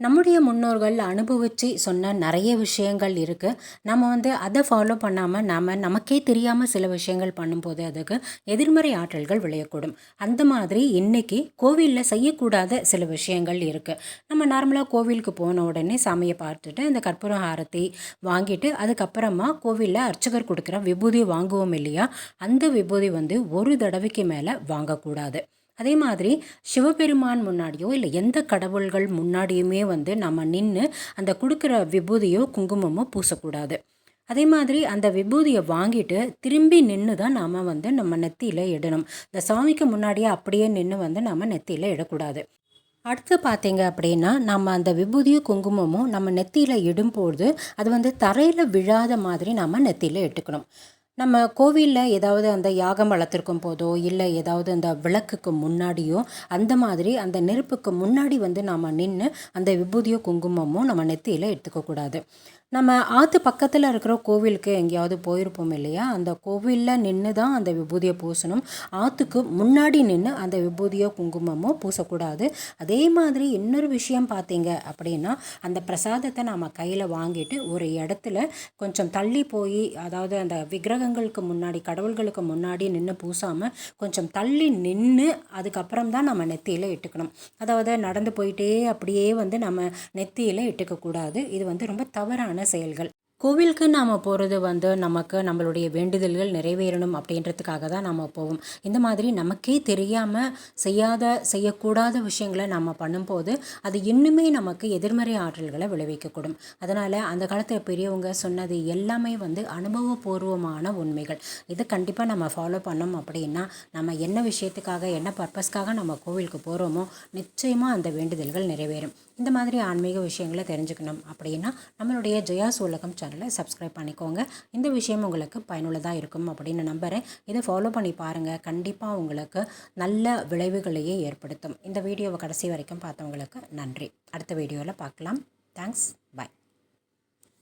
நம்முடைய முன்னோர்கள் அனுபவித்து சொன்ன நிறைய விஷயங்கள் இருக்குது நம்ம வந்து அதை ஃபாலோ பண்ணாமல் நாம் நமக்கே தெரியாமல் சில விஷயங்கள் பண்ணும்போது அதுக்கு எதிர்மறை ஆற்றல்கள் விளையக்கூடும். அந்த மாதிரி இன்றைக்கி கோவிலில் செய்யக்கூடாத சில விஷயங்கள் இருக்குது நம்ம நார்மலாக கோவிலுக்கு போன உடனே சாமியை பார்த்துட்டு அந்த கற்பூரம் ஆரத்தி வாங்கிட்டு அதுக்கப்புறமா கோவிலில் அர்ச்சகர் கொடுக்குற விபூதி வாங்குவோம் இல்லையா? அந்த விபூதி வந்து ஒரு தடவைக்கு மேலே வாங்கக்கூடாது. அதே மாதிரி சிவபெருமான் முன்னாடியோ இல்லை எந்த கடவுள்கள் முன்னாடியுமே வந்து நம்ம நின்று அந்த கொடுக்குற விபூதியோ குங்குமமோ பூசக்கூடாது. அதே மாதிரி அந்த விபூதியை வாங்கிட்டு திரும்பி நின்று தான் நாம் வந்து நம்ம நெத்தியில் இடணும். இந்த சாமிக்கு முன்னாடியே அப்படியே நின்று வந்து நம்ம நெத்தியில் இடக்கூடாது. அடுத்து பார்த்தீங்க அப்படின்னா நம்ம அந்த விபூதியும் குங்குமமும் நம்ம நெத்தியில் இடும்போது அது வந்து தரையில் விழாத மாதிரி நம்ம நெத்தியில் இட்டுக்கணும். நம்ம கோவிலில் ஏதாவது அந்த யாகம் வளர்த்துருக்கும் போதோ இல்லை ஏதாவது அந்த விளக்குக்கு முன்னாடியோ அந்த மாதிரி அந்த நெருப்புக்கு முன்னாடி வந்து நாம் நின்று அந்த விபூதியோ குங்குமமோ நம்ம நெத்தியில் எடுத்துக்கக்கூடாது. நம்ம ஆற்று பக்கத்தில் இருக்கிற கோவிலுக்கு எங்கேயாவது போயிருப்போம் இல்லையா? அந்த கோவிலில் நின்று தான் அந்த விபூதியை பூசணும். ஆற்றுக்கு முன்னாடி நின்று அந்த விபூதியோ குங்குமமோ பூசக்கூடாது. அதே மாதிரி இன்னொரு விஷயம் பார்த்தீங்க அப்படின்னா அந்த பிரசாதத்தை நம்ம கையில் வாங்கிட்டு ஒரு இடத்துல கொஞ்சம் தள்ளி போய் அதாவது அந்த விக்கிரகங்களுக்கு முன்னாடி கடவுள்களுக்கு முன்னாடி நின்று பூசாமல் கொஞ்சம் தள்ளி நின்று அதுக்கப்புறம் தான் நம்ம நெத்தியில் இட்டுக்கணும். அதாவது நடந்து போயிட்டே அப்படியே வந்து நம்ம நெத்தியில் இட்டுக்கக்கூடாது. இது வந்து ரொம்ப தவறான செயல்கள்? கோவிலுக்கு நாம் போகிறது வந்து நமக்கு நம்மளுடைய வேண்டுதல்கள் நிறைவேறணும் அப்படின்றதுக்காக தான் நம்ம போவோம். இந்த மாதிரி நமக்கே தெரியாமல் செய்யாத செய்யக்கூடாத விஷயங்களை நம்ம பண்ணும்போது அது இன்னுமே நமக்கு எதிர்மறை ஆற்றல்களை விளைவிக்கக்கூடும். அதனால் அந்த காலத்தில் பெரியவங்க சொன்னது எல்லாமே வந்து அனுபவபூர்வமான உண்மைகள். இது கண்டிப்பாக நம்ம ஃபாலோ பண்ணோம் அப்படின்னா நம்ம என்ன விஷயத்துக்காக என்ன பர்பஸ்க்காக நம்ம கோவிலுக்கு போகிறோமோ நிச்சயமாக அந்த வேண்டுதல்கள் நிறைவேறும். இந்த மாதிரி ஆன்மீக விஷயங்களை தெரிஞ்சுக்கணும் அப்படின்னா நம்மளுடைய ஜெயாஸ் உலகம் சேனலை சப்ஸ்கிரைப் பண்ணிக்கோங்க. இந்த விஷயம் உங்களுக்கு பயனுள்ளதாக இருக்கும் அப்படின்னு நம்புகிறேன் இதை ஃபாலோ பண்ணி பாருங்கள் கண்டிப்பாக உங்களுக்கு நல்ல விளைவுகளையே ஏற்படுத்தும். இந்த வீடியோவை கடைசி வரைக்கும் பார்த்தவங்களுக்கு நன்றி. அடுத்த வீடியோவில் பார்க்கலாம். Thanks bye